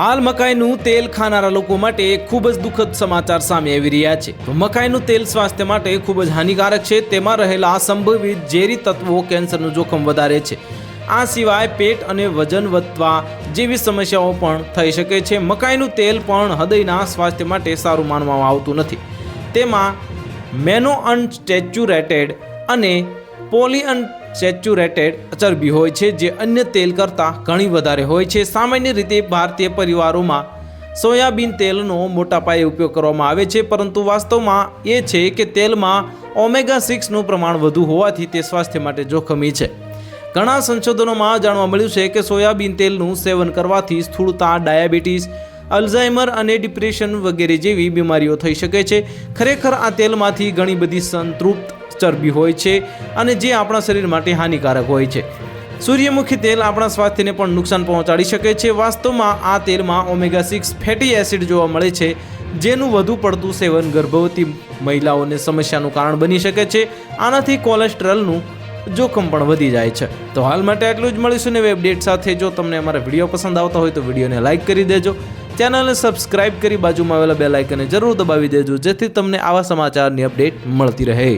હાલ મકાઈનું તેલ ખાનારા લોકો માટે ખૂબ જ દુઃખદ સમાચાર સામે આવી રહ્યા છે. મકાઈનું તેલ સ્વાસ્થ્ય માટે ખૂબ જ હાનિકારક છે. તેમાં રહેલા સંભવિત ઝેરી તત્વો કેન્સરનું જોખમ વધારે છે. આ સિવાય પેટ અને વજન વધવા જેવી સમસ્યાઓ પણ થઈ શકે છે. મકાઈનું તેલ પણ હૃદયના સ્વાસ્થ્ય માટે સારું માનવામાં આવતું નથી. તેમાં મેનો અનસ્ટેચ્યુરેટેડ અને પોલી અનસેચ્યુરેટેડ ચરબી હોય છે, જે અન્ય તેલ કરતાં ઘણી વધારે હોય છે. સામાન્ય રીતે ભારતીય પરિવારોમાં સોયાબીન તેલનો મોટા પાયે ઉપયોગ કરવામાં આવે છે, પરંતુ વાસ્તવમાં એ છે કે તેલમાં ઓમેગા સિક્સનું પ્રમાણ વધુ હોવાથી તે સ્વાસ્થ્ય માટે જોખમી છે. ઘણા સંશોધનોમાં જાણવા મળ્યું છે કે સોયાબીન તેલનું સેવન કરવાથી સ્થૂળતા, ડાયાબિટીસ, અલ્ઝાઇમર અને ડિપ્રેશન વગેરે જેવી બીમારીઓ થઈ શકે છે. ખરેખર આ તેલમાંથી ઘણી બધી સંતૃપ્ત ચરબી હોય છે અને જે આપણા શરીર માટે હાનિકારક હોય છે. સૂર્યમુખી તેલ આપણા સ્વાસ્થ્યને પણ નુકસાન પહોંચાડી શકે છે. વાસ્તવમાં આ તેલમાં ઓમેગા સિક્સ ફેટી એસિડ જોવા મળે છે, જેનું વધુ પડતું સેવન ગર્ભવતી મહિલાઓને સમસ્યાનું કારણ બની શકે છે. આનાથી કોલેસ્ટ્રોલનું જોખમ પણ વધી જાય છે. તો હાલ માટે આટલું જ મળીશું ને અપડેટ સાથે. જો તમને અમારા વીડિયો પસંદ આવતા હોય તો વિડીયોને લાઇક કરી દેજો. ચેનલને સબસ્ક્રાઇબ કરી બાજુમાં આવેલા બે લાઇકને જરૂર દબાવી દેજો, જેથી તમને આવા સમાચારની અપડેટ મળતી રહે.